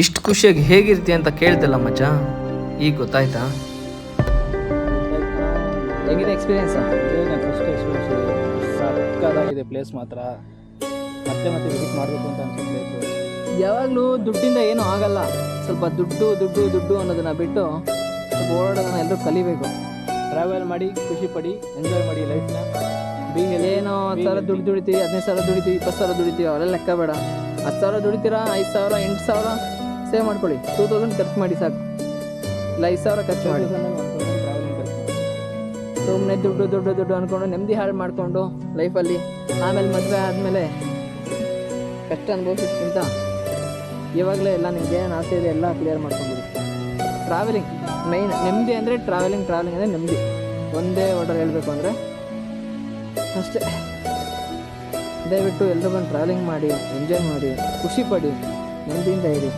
ಇಷ್ಟು ಖುಷಿಯಾಗಿ ಹೇಗಿರ್ತಿ ಅಂತ ಕೇಳ್ತಲ್ಲ ಮಚ್ಚ. ಈಗ ಗೊತ್ತಾಯ್ತಾ? ಹೇಗಿದೆ ಎಕ್ಸ್ಪೀರಿಯನ್ಸ್ ಫಸ್ಟ್ ಎಕ್ಸ್ಪೀರಿಯನ್ಸ್ ಸಕ್ಕದಾಗಿದೆ ಪ್ಲೇಸ್ ಮಾತ್ರ. ಮತ್ತೆ ಮತ್ತೆ ವಿಸಿಟ್ ಮಾಡಬೇಕು ಅಂತ ಅನ್ಸುತ್ತೆ ಯಾವಾಗಲೂ ದುಡ್ಡಿಂದ ಏನೂ ಆಗಲ್ಲ. ಸ್ವಲ್ಪ ದುಡ್ಡು ದುಡ್ಡು ದುಡ್ಡು ಅನ್ನೋದನ್ನ ಬಿಟ್ಟು ಸ್ವಲ್ಪ ಓಡಾಡೋದನ್ನ ಎಲ್ಲರೂ ಕಲಿಬೇಕು. ಟ್ರಾವೆಲ್ ಮಾಡಿ ಖುಷಿ ಪಡಿ ಎಂಜಾಯ್ ಮಾಡಿ ಲೈಫ್ನ ಬೀಂಗ್ ಏನೋ ಹತ್ತು ಸಾವಿರ ದುಡ್ಡು ದುಡಿತೀವಿ ಹದಿನೈದು ಸಾವಿರ ದುಡಿತೀವಿ ಇಪ್ಪತ್ತು ಸಾವಿರ ದುಡಿತೀವಿ ಅವರೆಲ್ಲ ಲೆಕ್ಕ ಬೇಡ. ಹತ್ತು ಸಾವಿರ ದುಡಿತೀರಾ ಐದು ಸಾವಿರ ಎಂಟು ಸಾವಿರ? ಸೇವ್ ಮಾಡ್ಕೊಳ್ಳಿ. ಟೂ ತೌಸಂಡ್ ಖರ್ಚು ಮಾಡಿ ಸಾಕು. ಇಲ್ಲ ಐದು ಸಾವಿರ ಖರ್ಚು ಮಾಡಿ. ಸುಮ್ಮನೆ ದುಡ್ಡು ದುಡ್ಡು ದುಡ್ಡು ಅಂದ್ಕೊಂಡು ನೆಮ್ಮದಿ ಹಾಳು ಮಾಡಿಕೊಂಡು ಲೈಫಲ್ಲಿ ಆಮೇಲೆ ಮದುವೆ ಆದಮೇಲೆ ಕಷ್ಟ ಅನುಭವಿಸೋದ್ಕಿಂತ ಇವಾಗಲೇ ಎಲ್ಲ ನಿಮಗೆ ಏನು ಆಸೆ ಇದೆ ಎಲ್ಲ ಕ್ಲಿಯರ್ ಮಾಡ್ಕೊಂಡ್ಬಿಡಿ. ಟ್ರಾವೆಲಿಂಗ್ ಮೈನ್ ನೆಮ್ಮದಿ ಅಂದರೆ ಟ್ರಾವೆಲಿಂಗ್ ಟ್ರಾವೆಲಿಂಗ್ ಅಂದರೆ ನೆಮ್ಮದಿ. ಒಂದೇ ಆರ್ಡರ್ ಹೇಳಬೇಕು ಅಂದರೆ ಅಷ್ಟೇ. ದಯವಿಟ್ಟು ಎಲ್ಲರೂ ಬಂದು ಟ್ರಾವೆಲಿಂಗ್ ಮಾಡಿ ಎಂಜಾಯ್ ಮಾಡಿ ಖುಷಿ ಪಡಿ ನೆಮ್ಮದಿಯಿಂದ ಇರಿ.